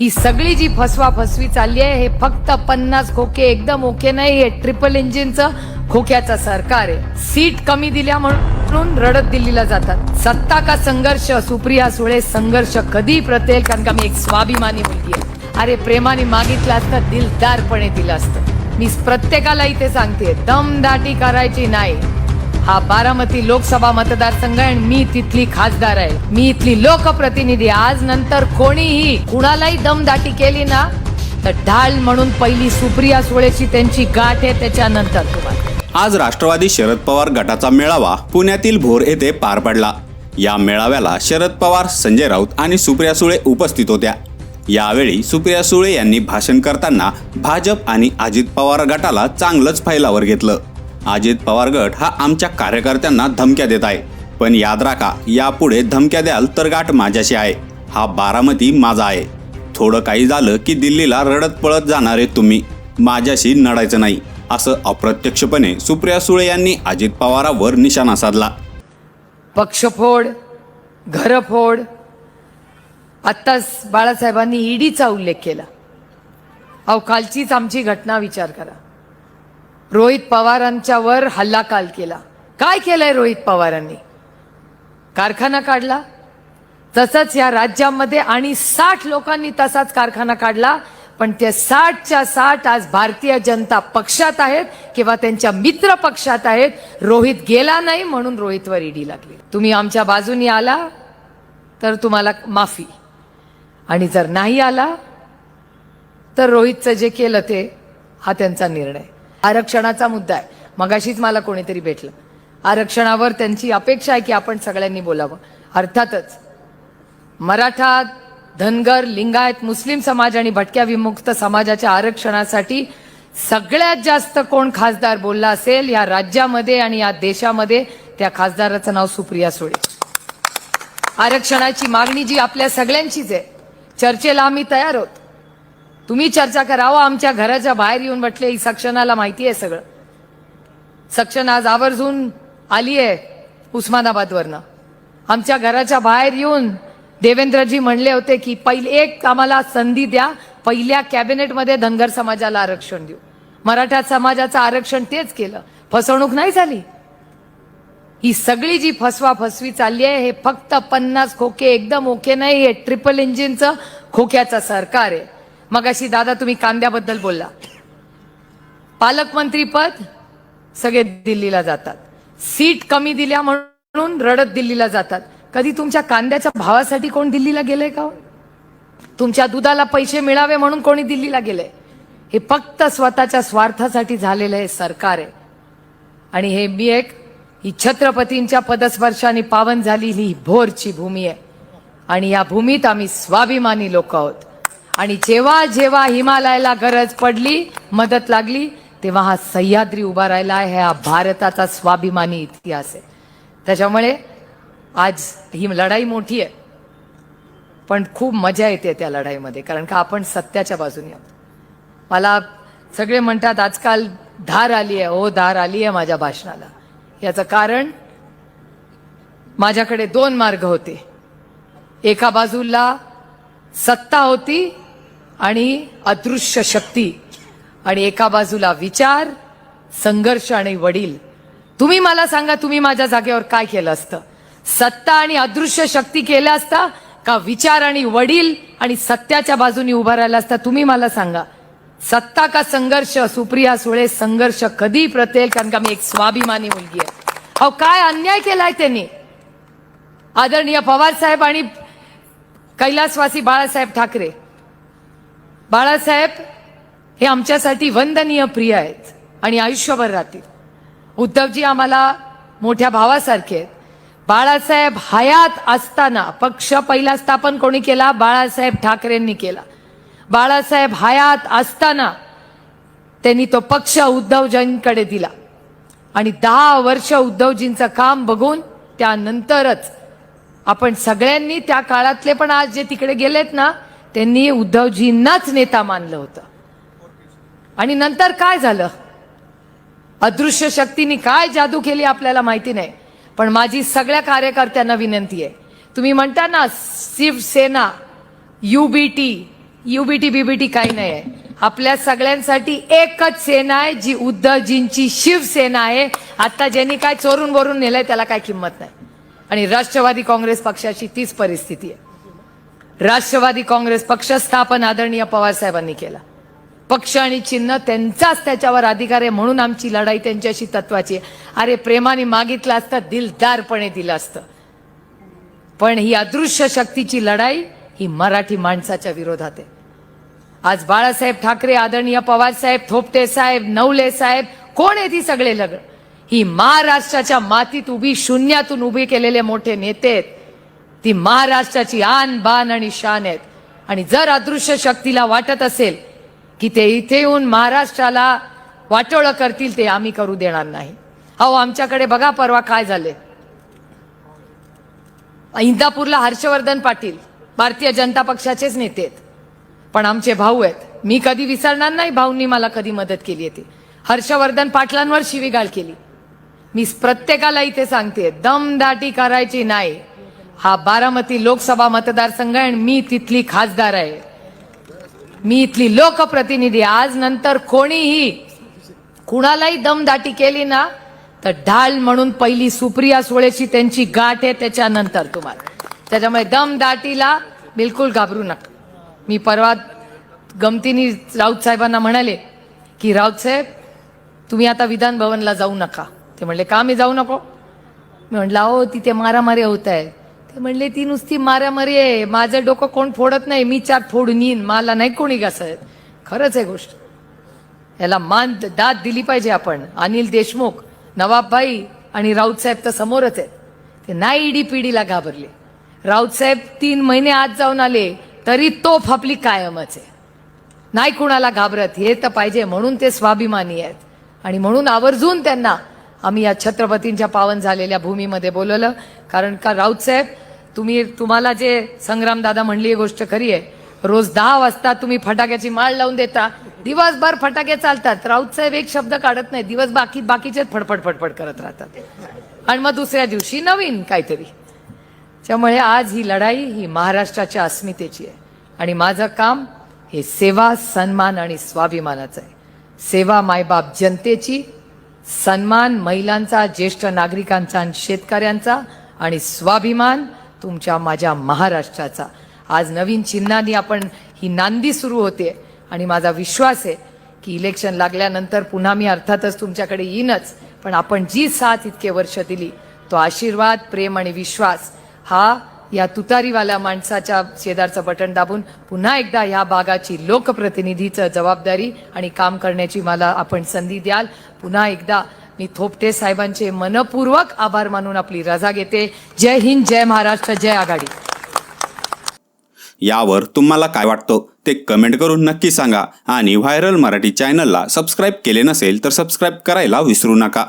ही सगळी जी फसवा फसवी चालली आहे हे फक्त पन्नास खोके एकदम ओके नाही हे ट्रिपल इंजिनचं खोक्याचं सरकार आहे. सीट कमी दिल्या म्हणून रडत दिल्लीला जातात. सत्ता का संघर्ष? सुप्रिया सुळे संघर्ष कधी प्रतेल कारण का मी एक स्वाभिमानी मुलगी आहे. अरे प्रेमाने मागितलं असतं दिलदारपणे दिलं असतं. मी प्रत्येकाला इथे सांगते दमदाटी करायची नाही. हा बारामती लोकसभा मतदारसंघ आहे आणि मी तिथली खासदार आहे. मी इथली लोकप्रतिनिधी आज नंतर कोणीही कुणालाही दमदाटी केली ना तर ढाल म्हणून पहिली सुप्रिया सुळेची त्यांची गाठ आहे त्याच्यानंतर तुम्हाला. आज राष्ट्रवादी शरद पवार गटाचा मेळावा पुण्यातील भोर येथे पार पडला. या मेळाव्याला शरद पवार संजय राऊत आणि सुप्रिया सुळे उपस्थित होत्या. यावेळी सुप्रिया सुळे यांनी भाषण करताना भाजप आणि अजित पवार गटाला चांगलंच फैलावर घेतलं. अजित पवार गट हा आमच्या कार्यकर्त्यांना धमक्या देत आहे. पण याद राखा यापुढे धमक्या द्याल तर गाठ माझ्याशी आहे. हा बारामती माझा आहे. थोडं काही झालं की दिल्लीला रडत पळत जाणारे तुम्ही. माझ्याशी नडायचं नाही असं अप्रत्यक्षपणे सुप्रिया सुळे यांनी अजित पवारावर निशाणा साधला. पक्षफोड घरफोड. आत्ताच बाळासाहेबांनी ईडीचा उल्लेख केला. अहो कालचीच आमची घटना विचार करा. रोहित पवारांच्या वर हल्ला काल केला. काय केलंय रोहित पवारांनी? कारखाना काढला? तसंच या राज्यामध्ये आणि साठ लोकांनी तसाच कारखाना काढला पण ते साठच्या साठ आज भारतीय जनता पक्षात आहेत किंवा त्यांच्या मित्र पक्षात आहेत. रोहित गेला नाही म्हणून रोहितवर ईडी लागली. तुम्ही आमच्या बाजूनी आला तर तुम्हाला माफी. आणि जर नाही आला तर रोहितचं जे केलं ते हा त्यांचा निर्णय. आरक्षणाचा मुद्दा आहे. मगाशीच मला कोणीतरी भेटलं. आरक्षणावर त्यांची अपेक्षा आहे की आपण सगळ्यांनी बोलावं. अर्थातच मराठा धनगर लिंगायत मुस्लिम समाज आणि भटक्या विमुक्त समाजाच्या आरक्षणासाठी सगळ्यात जास्त कोण खासदार बोलला असेल या राज्यामध्ये आणि या देशामध्ये त्या खासदाराचं नाव सुप्रिया सुळे. आरक्षणाची मागणी जी आपल्या सगळ्यांचीच आहे. चर्चेला आम्ही तयार आहोत. तुम्ही चर्चा करावं आमच्या घराच्या बाहेर येऊन म्हटले ही सक्षनाला माहिती आहे सगळं. सक्षन आज आवर्जून आली आहे उस्मानाबादवरनं. आमच्या घराच्या बाहेर येऊन देवेंद्रजी म्हणले होते की पहिले एक आम्हाला संधी द्या. पहिल्या कॅबिनेटमध्ये धनगर समाजाला आरक्षण देऊ. मराठा समाजाचं आरक्षण तेच केलं. फसवणूक नाही झाली. ही सगळी जी फसवा फसवी चालली आहे हे फक्त पन्नास खोके. एकदम ओके नाही हे ट्रिपल इंजिनचं खोक्याचं सरकार आहे. मग अशी दादा तुम्ही कांद्याबद्दल बोलला. पालकमंत्री पद सगळे दिल्लीला जातात. सीट कमी दिल्या म्हणून रडत दिल्लीला जातात. कधी तुमच्या कांद्याच्या भावासाठी कोण दिल्लीला गेलंय का हो? तुमच्या दुधाला पैसे मिळावे म्हणून कोणी दिल्लीला गेले हे फक्त स्वतःच्या स्वार्थासाठी झालेलं हे सरकार आहे. आणि हे मी एक ही छत्रपतींच्या पदस्पर्शाने पावन झालेली ही भोरची भूमी आहे. आणि या भूमीत आम्ही स्वाभिमानी लोक आहोत. आणि जेव्हा जेव्हा हिमालयाला गरज पडली मदत लागली तेव्हा हा सह्याद्री उभा राहिला आहे. हा भारताचा स्वाभिमानी इतिहास आहे. त्याच्यामुळे आज ही लढाई मोठी आहे. पण खूप मजा येते त्या लढाईमध्ये कारण का आपण सत्याच्या बाजूने आहोत. मला सगळे म्हणतात आजकाल धार आली आहे. हो धार आली आहे माझ्या भाषणाला. याचं कारण माझ्याकडे दोन मार्ग होते. एका बाजूला सत्ता होती आणि अदृश्य शक्ती आणि एका बाजूला विचार संघर्ष आणि वडील. तुम्ही मला सांगा तुम्ही माझ्या जागेवर काय केलं असतं? सत्ता आणि अदृश्य शक्ती केल्या असता का विचार आणि वडील आणि सत्याच्या बाजूनी उभा राहिला असता? तुम्ही मला सांगा. सत्ता का संघर्ष? सुप्रिया सुळे संघर्ष कधी प्रतेल कारण का मी एक स्वाभिमानी मुलगी आहे. अहो काय अन्याय केलाय त्यांनी? आदरणीय पवार साहेब आणि कैलासवासी बाळासाहेब ठाकरे. बाळासाहेब हे आमच्यासाठी वंदनीय प्रिय आहेत आणि आयुष्यभर राहतील. उद्धवजी आम्हाला मोठ्या भावासारखे आहेत. बाळासाहेब हयात असताना पक्ष पहिला स्थापन कोणी केला? बाळासाहेब ठाकरेंनी केला. बाळासाहेब हयात असताना त्यांनी तो पक्ष उद्धवजींकडे दिला. आणि दहा वर्ष उद्धवजींचं काम बघून त्यानंतरच आपण सगळ्यांनी त्या काळातले पण आज जे तिकडे गेलेत ना त्यांनी उद्धवजींनाच नेता मानलं होतं. आणि नंतर काय झालं? अदृश्य शक्तीने काय जादू केली आपल्याला माहिती नाही. पण माझी सगळ्या कार्यकर्त्यांना विनंती आहे. तुम्ही म्हणता ना शिवसेना युबीटी युबीटी बीबीटी काही नाही आहे. आपल्या सगळ्यांसाठी एकच सेना आहे जी उद्धवजींची शिवसेना आहे. आता ज्यांनी काय चोरून बोरून नेलंय त्याला काय किंमत नाही. आणि राष्ट्रवादी काँग्रेस पक्षाची तीच परिस्थिती आहे. राष्ट्रवादी काँग्रेस पक्ष स्थापन आदरणीय पवार साहेबांनी केला. पक्ष आणि चिन्ह त्यांचाच त्याच्यावर अधिकार आहे म्हणून आमची लढाई त्यांच्याशी तत्वाची आहे. अरे प्रेमाने मागितलं असतं दिलदारपणे दिलं असतं. पण ही अदृश्य शक्तीची लढाई ही मराठी माणसाच्या विरोधात आहे. आज बाळासाहेब ठाकरे आदरणीय पवारसाहेब थोपटे साहेब नवले साहेब कोण आहे ती सगळे लग? ही महाराष्ट्राच्या मातीत उभी शून्यातून उभी केलेले मोठे नेते आहेत. ती महाराष्ट्राची आन बान आणि शान आहेत. आणि जर अदृश्य शक्तीला वाटत असेल की ते इथे येऊन महाराष्ट्राला वाटोळं करतील ते आम्ही करू देणार नाही. अहो आमच्याकडे बघा परवा काय झाले इंदापूरला हर्षवर्धन पाटील भारतीय जनता पक्षाचेच नेते आहेत. पण आमचे भाऊ आहेत. मी कधी विसरणार नाही भाऊंनी मला कधी मदत केली आहे ती. हर्षवर्धन पाटलांवर शिवीगाळ केली. मी प्रत्येकाला इथे सांगते दमदाटी करायची नाही. हा बारामती लोकसभा मतदारसंघ आहे आणि मी तिथली खासदार आहे. मी इथली लोकप्रतिनिधी आज नंतर कोणीही कुणालाही दमदाटी केली ना तर ढाल म्हणून पहिली सुप्रिया सुळेची त्यांची गाठ आहे त्याच्यानंतर तुम्हाला. त्याच्यामुळे दमदाटीला बिलकुल घाबरू नका. मी परवा गमतीनी राऊत साहेबांना म्हणाले की राऊत साहेब तुम्ही आता विधान भवनला जाऊ नका. ते म्हणले का मी जाऊ नको? मी म्हटलं अहो तिथे मारामारी होत आहे. ते म्हणले ती नुसती मारामारी आहे. माझं डोकं कोण फोडत नाही. मी चार फोडून येईन. मला नाही कोणी घासत. खरंच आहे गोष्ट. याला मान दाद दिली पाहिजे आपण. अनिल देशमुख नवाबभाई आणि राऊतसाहेब तर समोरच आहेत. ते नाही ईडी पिढीला घाबरले. राऊतसाहेब तीन महिने आत जाऊन आले तरी तोफ आपली कायमच आहे. नाही कुणाला घाबरत. हे तर पाहिजे म्हणून ते स्वाभिमानी आहेत. आणि म्हणून आवर्जून त्यांना आम्ही या छत्रपतींच्या पावन झालेल्या भूमीमध्ये बोलवलं. कारण का राऊत साहेब तुम्ही तुम्हाला जे संग्रामदादा म्हणली ही गोष्ट खरी आहे. रोज दहा वाजता तुम्ही फटाक्याची माळ लावून देता. दिवसभर फटाके चालतात. राऊत साहेब एक शब्द काढत नाही. दिवस बाकी बाकीचेच फडफड फडफड करत राहतात. आणि मग दुसऱ्या दिवशी नवीन काहीतरी. त्यामुळे आज ही लढाई ही महाराष्ट्राच्या अस्मितेची आहे. आणि माझं काम हे सेवा सन्मान आणि स्वाभिमानाचं आहे. सेवा मायबाप जनतेची सन्मान महिलांचा ज्येष्ठ नागरिकांचा आणि शेतकऱ्यांचा आणि स्वाभिमान तुमच्या माझ्या महाराष्ट्राचा. आज नवीन चिन्हांनी आपण ही नांदी सुरू होते आणि माझा विश्वास आहे की इलेक्शन लागल्यानंतर पुन्हा मी अर्थातच तुमच्याकडे येईनच पण आपण जी साथ इतके वर्ष दिली तो आशीर्वाद प्रेम आणि विश्वास हा या तुतारीवाल्या माणसाच्या शेजारचं बटन दाबून पुन्हा एकदा या भागाची लोकप्रतिनिधीचं जबाबदारी आणि काम करण्याची मला आपण संधी द्याल. पुन्हा एकदा मी थोपटे साहेबांचे मनपूर्वक आभार मानून आपली रजा घेते. जय हिंद जय महाराष्ट्र जय आघाडी. यावर तुम्हाला काय वाटतं ते कमेंट करून नक्की सांगा आणि व्हायरल मराठी चॅनलला सबस्क्राईब केले नसेल तर सबस्क्राईब करायला विसरू नका.